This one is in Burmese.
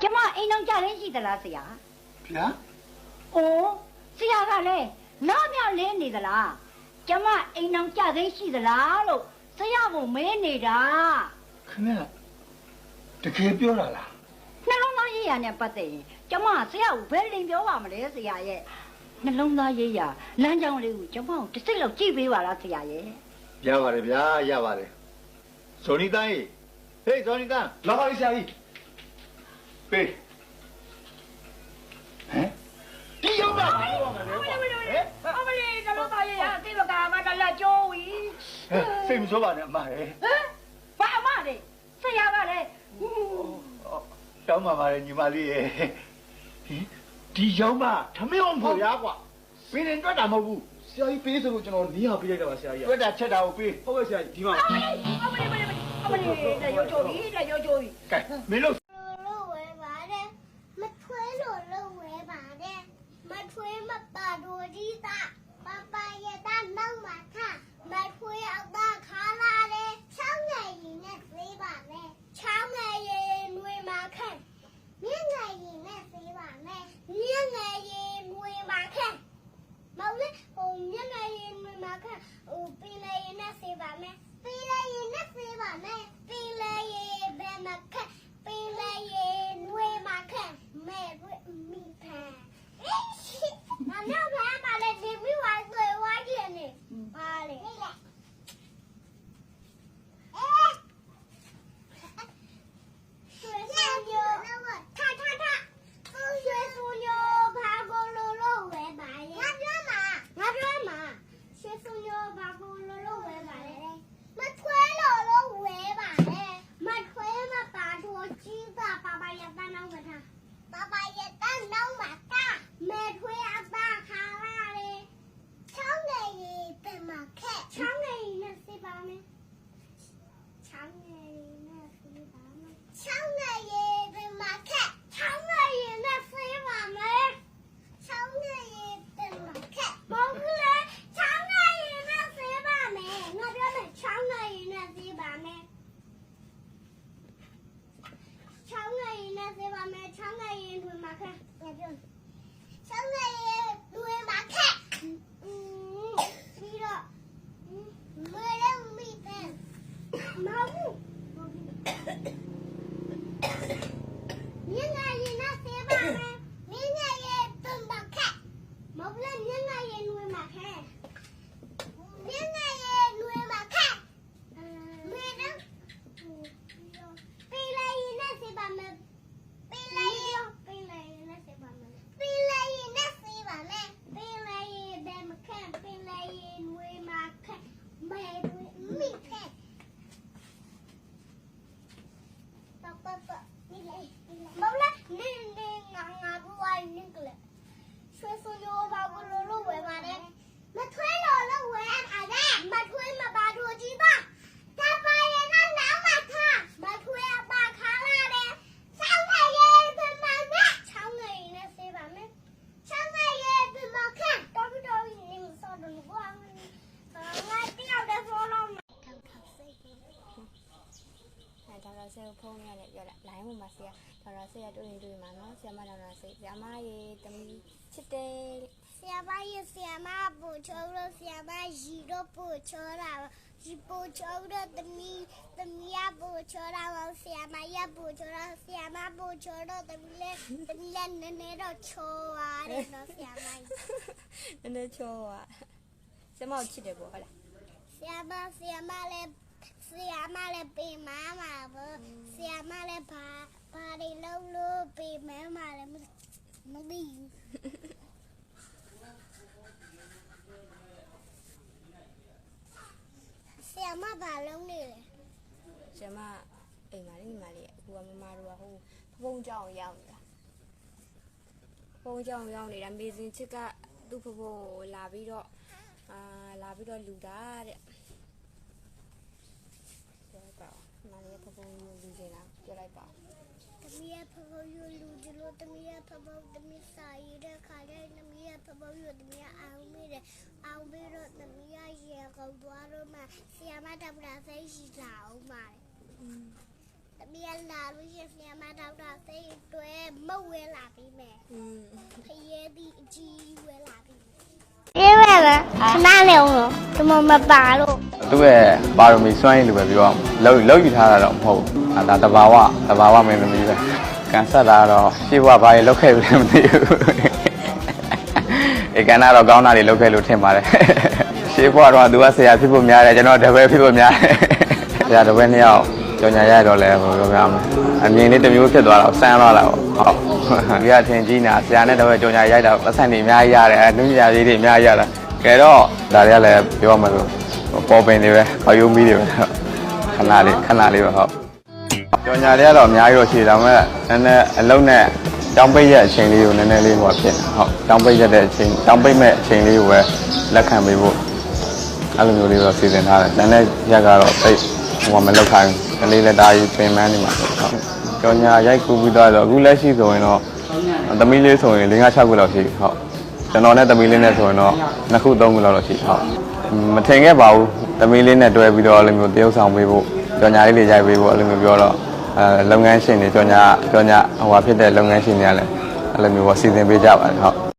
ကျမအိမ်အောင်ကြရင်ရှိသလားဆရာဗျာ။အိုးဆရာကလည်းနားမြောက်လင်းနေသလား။ကျမအိမ်အောင်ကြရင်ရှိသလားလို့ဆရာကမဲနေတာခဏတကယ်ပြောတာလား။နှလုံးသားရေးရနဲ့ပတ်သက်ရင်ကျမဆရာကိုဘယ်လိမ်ပြောပါမလဲဆရာရဲ့။နှလုံးသားရေးရလမ်းကြောင်းလေးကိုကျမကိုတစ်စိတ်လောက်ကြည့်ပေးပါလားဆရာရဲ့ရပါတယ်ဗျာရပါတယ်ဇော်နီတန်းကြီးဟေးဇော်နီတန်းလာပါလိဆရာကြီး ပေးဟမ်ဒီရောက်တာဘာလို့မလဲ။ကွာအမလေးအမလေးနှလုံးသားရေးရတိဘကမတလက်ကျိုးဝီဟဲ့စိတ်မဆိုးပါနဲ့အမရဲ့။ဟမ်ဘာအမလေးဆရာကလည်းတောင်းပါပါလေညီမလေးရဲ့ဟင်ဒီရောက်မှထမင်းအောင်ဖို့ရကွာပင်းရင်တွက်တာမဟုတ်ဘူးဆရာကြီးပေးဆိုလို့ကျွန်တော်နီးဟာပေးလိုက်တာပါဆရာကြီးတွက်တာချက်တာကိုပေးဟုတ်ကဲ့ဆရာကြီးဒီမှာအမလေးအမလေးအမလေးလက်ရုပ်ချိုးပြီးလက်ရုပ်ချိုးပြီးကဲမင်းတို့လို့ဝဲပါတယ်မထွေးလို့လို့ဝဲပါတယ်မထွေးမပါတော်ကြီးတာပပရတာနောက်မှာထမထွေးအောက်သားခါလာတယ်ချောင်းငယ်ရင်နဲ့သေးပါနဲ့ချောင်းငယ်ရင်နှွေမှာခက်မြင်းငယ်ရင်နဲ့သေးပါနဲ့မြင်းငယ်ရင်နှွေမှာခက်မောင်လေးဟိုမြင်းငယ်ရင်နှွေမှာခ က်ဟိုပင်လေးရင်နဲ့သေးပါနဲ့ပင်လေးရင်နဲ့သေးပါနဲ့ပင်လေးရင်ဘယ်မှာခက်ပင်လေးရေနွေမှာခက်မဲဝဲမိဖန်ငါနောက်ဖမ်းပါလေဒီမိဝိုင်းသွေးဝိုင်းကျင်နေပါလေရွှေစံညိုထထထသူရွှေစံညိုဘာကိုလိုလိုဝဲပါလေငါပြောမှာငါပြောမှာရွှေစံညိုဘာကိုလိုလိုဝဲပါလေမထွေးလို့လို့ဝဲပါလေမထွေးမပါတော့ကြီးတာပါပါရတန်းနောက်မှာ ထားပါပါရတန်းနောက်မှာထားမဲထွေးအပါခါလာလေချောင်းငယ်ကြီးပြန်မခက်ချောင်းငယ်ကြီးနဲ့စိပါမယ် ချောင်းငယ်ရင်နဲ့ဆေးပါမယ်ချောင်းငယ်ရင်ဒီမှာခက်ချောင်းငယ်ရင်နဲ့ဆေးပါမယ်ချောင်းငယ်ရင်ဒီမှာခက်မဟုတ်ဘူးလေချောင်းငယ်ရင်နဲ့ဆေးပါမယ်ငါပြောမယ်ချောင်းငယ်ရင်နဲ့ဆေးပါမယ်ချောင်းငယ်ရင်နဲ့ဆေးပါမယ်ချောင်းငယ်ရင်ဒီမှာခက်ငါပြောချောင်းငယ်ရင်ဒီမှာခက်อืมပြီးတော့မရမိတဲ့ မဟုတ်ဘူးမြင်းငယ်ရင်နဲ့ဆေးပါမယ်မြင်းငယ်ရဲ့တုံးပါခက်မဟုတ်လေမြင်းငယ်ရဲ့နွေးမှာခက်မြင်းငယ်ရဲ့နွေးမှာခက်မေတော့ပေးလိုက် ရင် လိုက်လိုင်းဝင်ပါဆရာဒေါက်တာဆေးရတွေ့ရင်တွေ့မှာနော်ဆရာမဒေါက်တာဆေးဆရာမရေတမီချစ်တယ်ဆရာမရဲ့ဆရာမပူချိုးလို့ဆရာမရီတော့ပူချိုးတာရီပူချိုးတော့တမီတမီရပူချိုးတာဆရာမရပူချိုးတော့ဆရာမပူချိုးတော့တမီလည်းတမီလည်းနည်းနည်းတော့ချိုးပါတယ်နော်ဆရာမနည်းနည်းချောပါဆရာမကိုချစ်တယ်ပေါ့ဟုတ်လားဆရာမဆရာမလည်း ဆရာမလည်းပြင်မမှာပေါ့ဆရာမလည်းဘာဘာတွေလုပ်လို့ပြင်မမှာလည်းမသိဘူးဆရာမဘာလုံးနေလဲဆရာမအိမ်မှာလေးညီမလေးအခုကမမတို့ကဟိုဖုန်းကြောင်ရောက်နေတာဖုန်းကြောင်ရောက်နေတာမေစင်ချစ်ကသူ့ဖဖို့လာပြီးတော့အာလာပြီးတော့လူတာတဲ့ ခဏလေးဖဖုံးယူလူနေတာပြလိုက်ပါသမီးရဖဖုံးယူလူဒီလိုသမီးရဖဖုံးသမီးစာရတဲ့ခါလေးသမီးရဖဖုံးယူသမီးအောင်မိတယ်အောင်ပြီးတော့သမီးရရေကုန်သွားတော့မှဆီယမတပ်တာစိတ်ရှိလာအောင်ပါသမီးရလာလို့ရဆီယမတပ်တာစိတ်တွဲမဝဲလာပြီးမယ်။အင်းဖရဲသည့်အကြီးဝဲလာပြီး ခဏလေးအောင်လို့ဒီမှာမပါလို့သူ့ရဲ့ပါရမီစွမ်းရည်လိုပဲပြောအောင်လောက်လောက်ယူထားတာတော့မဟုတ်ဘူးအာဒါတဘာဝတဘာဝမင်းသမီးပဲကန်ဆက်တာကတော့ရှေ့ဘဝဘာတွေလောက်ခဲ့ပြီလဲမသိဘူးဧကန်ကတော့ကောင်းတာတွေလောက်ခဲ့လို့ထင်ပါတယ်ရှေ့ဘဝတော့သူကဆရာဖြစ်ဖို့များတယ်ကျွန်တော်တပည့်ဖြစ်ဖို့များတယ်ဆရာတပည့်နှစ်ယောက် ကြော်ညာရတော့လဲဘယ်လိုပြောမလဲအမြင်လေးတစ်မျိုးဖြစ်သွားတော့စမ်းသွားတာပေါ့ဟုတ်ဒီကထင်ကြီးနေတာဆရာနဲ့တပည့်ကြော်ညာရိုက်တာပတ်စံတွေအများကြီးရတယ်အနုညာကြီးတွေအများကြီးရတာကဲတော့ဒါတွေကလည်းပြောမှလို့ပေါ်ပင်တွေပဲခေါ်ယူမီးတွေပဲဟုတ်ခဏလေးခဏလေးပဲဟုတ်ကြော်ညာတွေကတော့အများကြီးတော့ရှိတယ်ဒါပေမဲ့နည်းနည်းအလုံးနဲ့တောင်းပိတ်ရဲ့အချိန်လေးကိုနည်းနည်းလေးဟောဖြစ်နေဟုတ်တောင်းပိတ်ရတဲ့အချိန်တောင်းပိတ်မဲ့အချိန်လေးကိုပဲလက်ခံပေးဖို့အဲ့လိုမျိုးလေးတော့စီစဉ်ထားတယ်နည်းနည်းရက်ကတော့စိတ် ဟိုမလောက်ခိုင်းကလေးလက်သားကြီးပင်ပန်းနေမှာဟုတ်ကြော်ညာရိုက်ကူပြီးတော့အခုလက်ရှိဆိုရင်တော့သမီးလေးဆိုရင်5 6ခုလောက်ရှိဟုတ်ကျွန်တော်နဲ့သမီးလေးနဲ့ဆိုရင်တော့2ခု3ခုလောက်တော့ရှိဟုတ်မထင်ခဲ့ပါဘူးသမီးလေးနဲ့တွဲပြီးတော့အဲ့လိုမျိုးတရုပ်ဆောင်ပေးဖို့ကြော်ညာလေးတွေရိုက်ပေးဖို့အဲ့လိုမျိုးပြောတော့အဲလုပ်ငန်းရှင်တွေကြော်ညာကြော်ညာဟိုဟာဖြစ်တဲ့လုပ်ငန်းရှင်တွေကလည်းအဲ့လိုမျိုးပေါ့စီစဉ်ပေးကြပါတယ်ဟုတ်